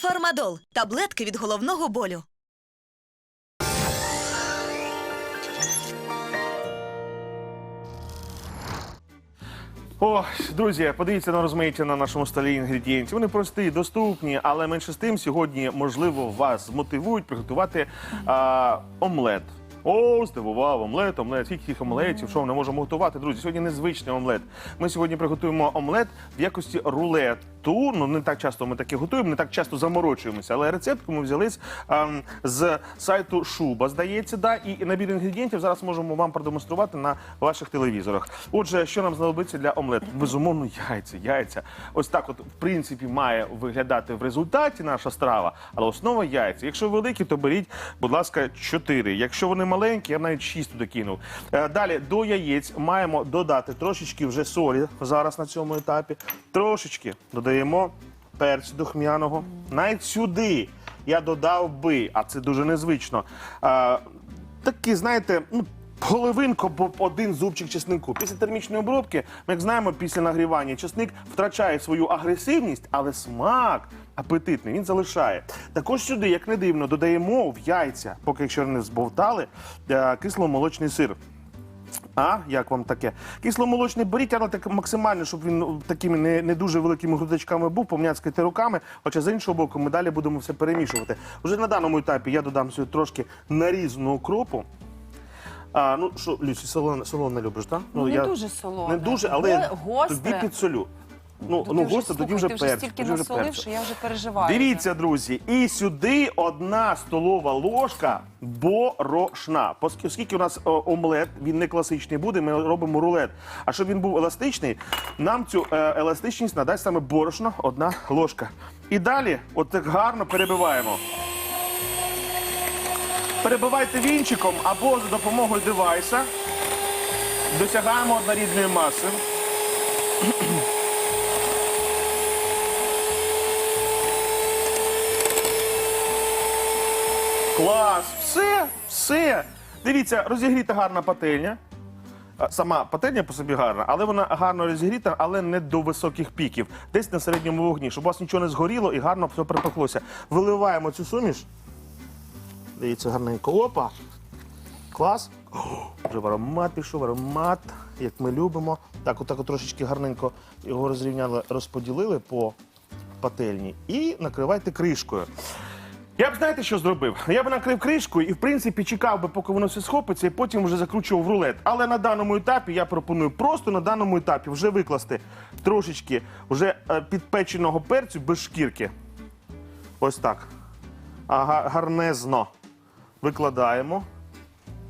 Фармадол таблетки від головного болю. О, друзі, подивіться на розмаїття на нашому столі інгредієнтів. Вони прості, доступні, але менше з тим сьогодні, можливо, вас змотивують приготувати а, омлет. О, здивував омлет, омлет. Скільки їх омлетів, що ми не можемо готувати, друзі. Сьогодні незвичний омлет. Ми сьогодні приготуємо омлет в якості рулету. Ну не так часто ми таке готуємо, не так часто заморочуємося. Але рецептку ми взяли з, ем, з сайту Шуба, здається, да, і набір інгредієнтів зараз можемо вам продемонструвати на ваших телевізорах. Отже, що нам знадобиться для омлету? Безумовно, яйця. Яйця. Ось так, от в принципі, має виглядати в результаті наша страва, але основа яйця. Якщо великі, то беріть, будь ласка, 4. Якщо вони маленькі, я навіть 6 туди кинув. Е, Далі до яєць маємо додати трошечки вже солі зараз на цьому етапі. Трошечки додаємо перцю духмяного. Навіть сюди я додав би, а це дуже незвично. е, Такий, знаєте, ну. Половинку або один зубчик чеснику. Після термічної обробки, ми як знаємо, після нагрівання чесник втрачає свою агресивність, але смак апетитний він залишає. Також сюди, як не дивно, додаємо в яйця, поки якщо не збовтали, е, кисломолочний сир. А як вам таке? Кисломолочний беріть, але так максимально, щоб він ну, такими не, не дуже великими грудочками був, помняцькайте руками. Хоча з іншого боку, ми далі будемо все перемішувати. Уже на даному етапі я додам сюди трошки нарізаного укропу. А, ну що, Люсі, солоне, солоне любиш, так? Ну, не дуже солоне. Не дуже, але я Го- гостре. тобі підсолю. Ну, ну вже, тоді вже ти вже стільки тоді вже насолив, перцю. що я вже переживаю. Дивіться, друзі, і сюди одна столова ложка борошна. Поск- Оскільки у нас о, омлет, він не класичний буде, ми робимо рулет. А щоб він був еластичний, нам цю е, еластичність надасть саме борошно, одна ложка. І далі, от так гарно перебиваємо. Перебивайте вінчиком або за допомогою девайса. Досягаємо однорідної маси. Клас! Все, все. Дивіться, розігріта гарна пательня. Сама пательня по собі гарна, але вона гарно розігріта, але не до високих піків. Десь на середньому вогні, щоб у вас нічого не згоріло і гарно все припеклося. Виливаємо цю суміш. Дивіться, гарненько. Опа. Клас. О, вже аромат пішов, аромат, як ми любимо. Так, отак от трошечки гарненько його розрівняли, розподілили по пательні і накривайте кришкою. Я б знаєте, що зробив? Я б накрив кришкою і, в принципі, чекав би, поки воно все схопиться, і потім вже закручував рулет. Але на даному етапі я пропоную просто на даному етапі вже викласти трошечки вже е, підпеченого перцю без шкірки. Ось так. Ага, гарнезно. Викладаємо.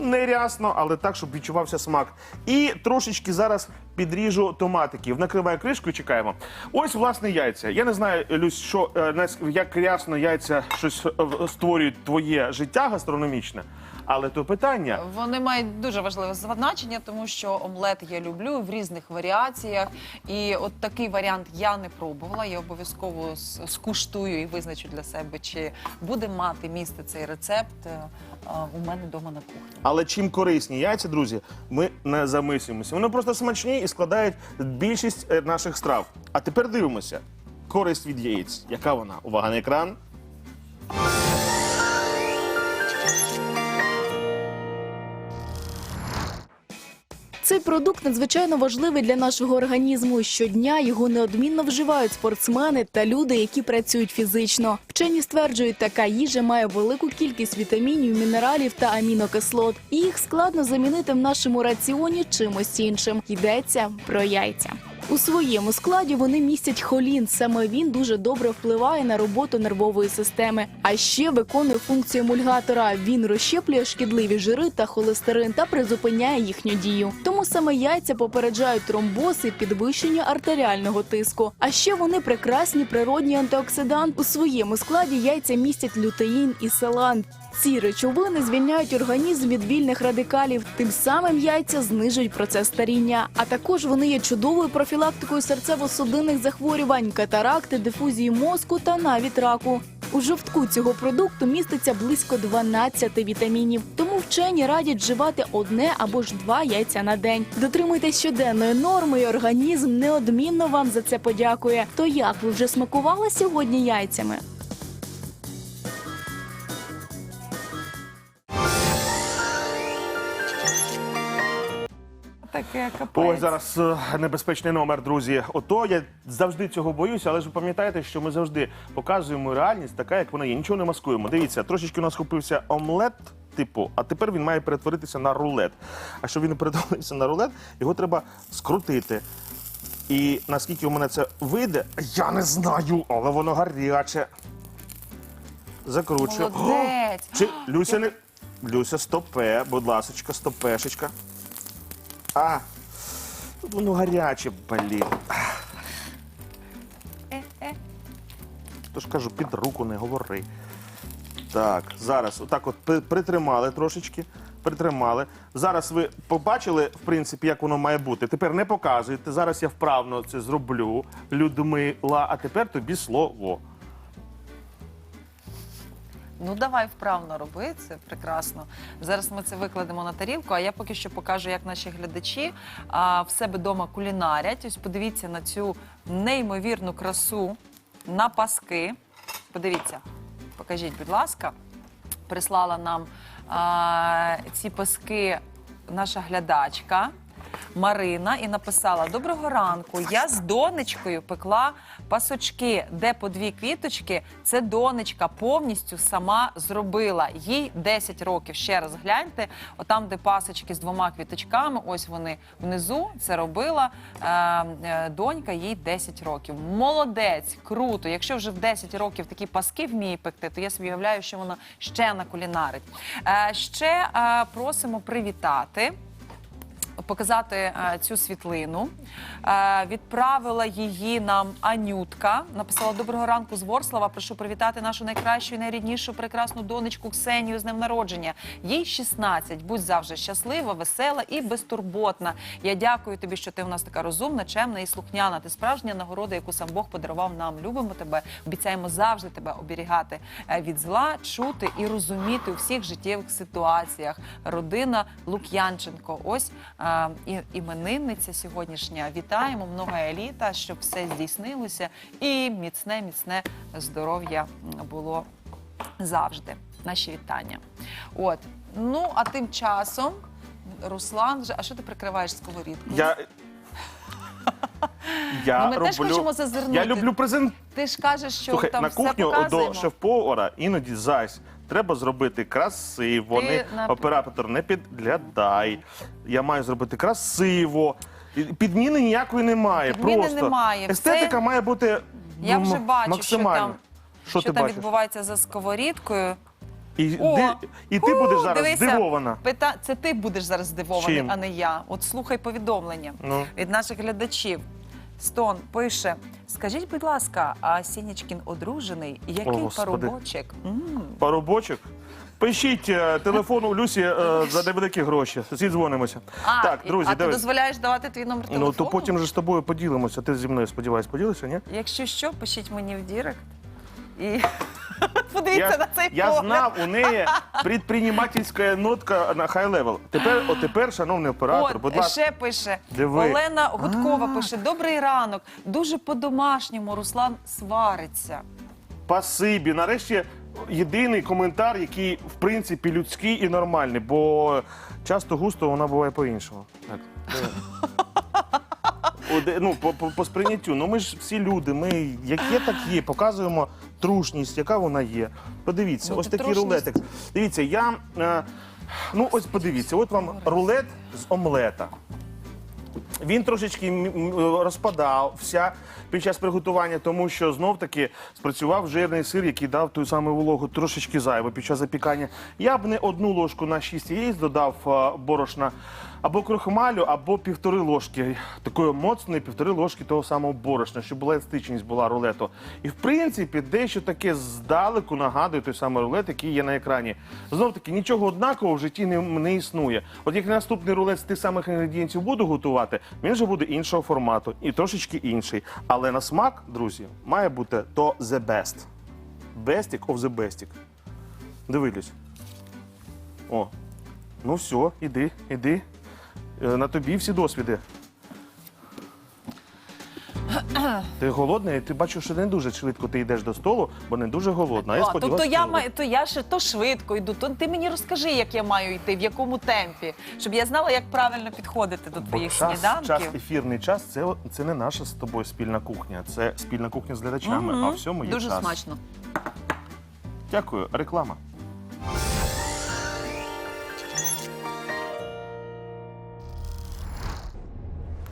Не рясно, але так, щоб відчувався смак. І трошечки зараз підріжу томатиків. Накриваю кришкою, чекаємо. Ось, власне, яйця. Я не знаю, Люсь, що, е, як рясно яйця щось е, створюють твоє життя гастрономічне. Але то питання. Вони мають дуже важливе значення, тому що омлет я люблю в різних варіаціях. І от такий варіант я не пробувала. Я обов'язково скуштую і визначу для себе, чи буде мати місце цей рецепт е, е, у мене вдома на кухні. Але чим корисні яйця, друзі, ми не замислюємося. Вони просто смачні і складають більшість е, наших страв. А тепер дивимося. Користь від яєць. Яка вона? Увага на екран. Цей продукт надзвичайно важливий для нашого організму. Щодня його неодмінно вживають спортсмени та люди, які працюють фізично. Вчені стверджують, така їжа має велику кількість вітамінів, мінералів та амінокислот. Їх складно замінити в нашому раціоні чимось іншим. Йдеться про яйця. У своєму складі вони містять холін. Саме він дуже добре впливає на роботу нервової системи. А ще виконує функцію емульгатора. Він розщеплює шкідливі жири та холестерин та призупиняє їхню дію. Тому саме яйця попереджають тромбоз і підвищення артеріального тиску. А ще вони прекрасні природні антиоксидант. У своєму складі яйця містять лютеїн і селан. Ці речовини звільняють організм від вільних радикалів. Тим самим яйця знижують процес старіння. А також вони є чудовою профілактикою серцево-судинних захворювань, катаракти, дифузії мозку та навіть раку. У жовтку цього продукту міститься близько 12 вітамінів. Тому вчені радять вживати одне або ж два яйця на день. Дотримуйтесь щоденної норми, і організм неодмінно вам за це подякує. То як ви вже смакували сьогодні яйцями? Таке капець. Ой, зараз е, небезпечний номер, друзі. Ото я завжди цього боюся, але ж ви пам'ятаєте, що ми завжди показуємо реальність така, як вона є. Нічого не маскуємо. Дивіться, трошечки у нас купився омлет. Типу, а тепер він має перетворитися на рулет. А щоб він не перетворився на рулет, його треба скрутити. І наскільки у мене це вийде, я не знаю, але воно гаряче. Закручую. Молодець. Чи Люся не. Люся, стопе, будь ласочка, стопешечка. А, тут воно гаряче, блін. Е-е. Тож кажу, під руку не говори. Так, зараз отак от при- притримали трошечки. Притримали. Зараз ви побачили, в принципі, як воно має бути. Тепер не показуйте. Зараз я вправно це зроблю. Людмила, а тепер тобі слово. Ну давай вправно роби це прекрасно. Зараз ми це викладемо на тарілку. А я поки що покажу, як наші глядачі а, в себе вдома кулінарять. Ось подивіться на цю неймовірну красу на паски. Подивіться, покажіть, будь ласка. Прислала нам а, ці паски наша глядачка. Марина і написала: Доброго ранку. Я з донечкою пекла пасочки, де по дві квіточки. Це донечка повністю сама зробила. Їй 10 років. Ще раз гляньте, отам, де пасочки з двома квіточками, ось вони внизу. Це робила е, е, донька, їй 10 років. Молодець, круто. Якщо вже в 10 років такі паски вміє пекти, то я собі уявляю, що вона ще накулінарить. Е, ще е, просимо привітати показати е, цю світлину. Е, відправила її нам Анютка. Написала Доброго ранку з Ворслава. Прошу привітати нашу найкращу і найріднішу прекрасну донечку Ксенію з днем народження. Їй 16. Будь завжди щаслива, весела і безтурботна. Я дякую тобі, що ти у нас така розумна, чемна і слухняна. Ти справжня нагорода, яку сам Бог подарував нам. Любимо тебе. Обіцяємо завжди тебе оберігати е, від зла, чути і розуміти у всіх життєвих ситуаціях. Родина Лук'янченко. Ось іменинниця сьогоднішня. Вітаємо, много еліта, щоб все здійснилося, і міцне, міцне здоров'я було завжди. Наші вітання. От ну а тим часом. Руслан, а що ти прикриваєш сковорідку? Я. Я Ну, ми теж роблю... хочемо зазирнути. Я люблю презент. Ти ж кажеш, що Слухай, там на все кухню показуємо. до шеф-повара іноді зась. Треба зробити красиво. Ти Не, на- Оператор, не підглядай. Я маю зробити красиво. І Підміни ніякої немає. Підміни Просто немає. Естетика має бути Я ну, вже м- бачу, що там, Що, що ти там бачиш? відбувається за сковорідкою. І, О! ди- і ти будеш зараз дивися, здивована. Пита... Це ти будеш зараз здивований, Чим? а не я. От слухай повідомлення Ну. від наших глядачів. Стон пише: скажіть, будь ласка, а Сінічкін одружений? Який О, парубочок? М. Парубочок. Пишіть е, телефон у Люсі е, за невеликі гроші. Зідзвонимося. А, так, друзі, а ти дивись. дозволяєш давати твій номер телефону? Ну то потім же з тобою поділимося. Ти зі мною сподіваюсь, поділишся, ні? Якщо що, пишіть мені в Дірект. І подивіться на цей я погляд. знав, у неї предпринимательська нотка на хай левел. Тепер, от тепер, шановний оператор, От, будь ласка. ще пише Диви. Олена Гудкова пише: Добрий ранок. Дуже по-домашньому Руслан свариться. Спасибі. Нарешті єдиний коментар, який в принципі людський і нормальний, бо часто густо вона буває по-іншому. Так. Ну, по, по, по сприйняттю. Ну ми ж всі люди, ми як є, так є. Показуємо трушність, яка вона є. Подивіться, ось такий трушність- рулетик. Дивіться, я. Е, ну, ось подивіться, от вам рулет з омлета. Він трошечки розпадався під час приготування, тому що знов таки спрацював жирний сир, який дав ту саму вологу трошечки зайво під час запікання. Я б не одну ложку на 6 яєць додав е, борошна або крохмалю, або півтори ложки такої моцної півтори ложки того самого борошна, щоб була еластичність була рулету. І в принципі, дещо таке здалеку нагадує той самий рулет, який є на екрані. Знов таки нічого однакового в житті не, не існує. От як наступний рулет з тих самих інгредієнтів буду готувати, він вже буде іншого формату і трошечки інший. Але на смак, друзі, має бути то the best. Bestick of the bestic. Дивились. О. Ну все, іди, іди. Е, На тобі всі досвіди. Ти голодний, ти бачиш, що не дуже швидко ти йдеш до столу, бо не дуже голодна. А я тобто сподіваюся, я що- маю, то я ще то швидко йду. То ти мені розкажи, як я маю йти, в якому темпі, щоб я знала, як правильно підходити до Бо твоїх час, сніданків. час, ефірний час це, це не наша з тобою спільна кухня, це спільна кухня з глядачами, Мгм. а всьому є Дуже час. смачно. Дякую, реклама.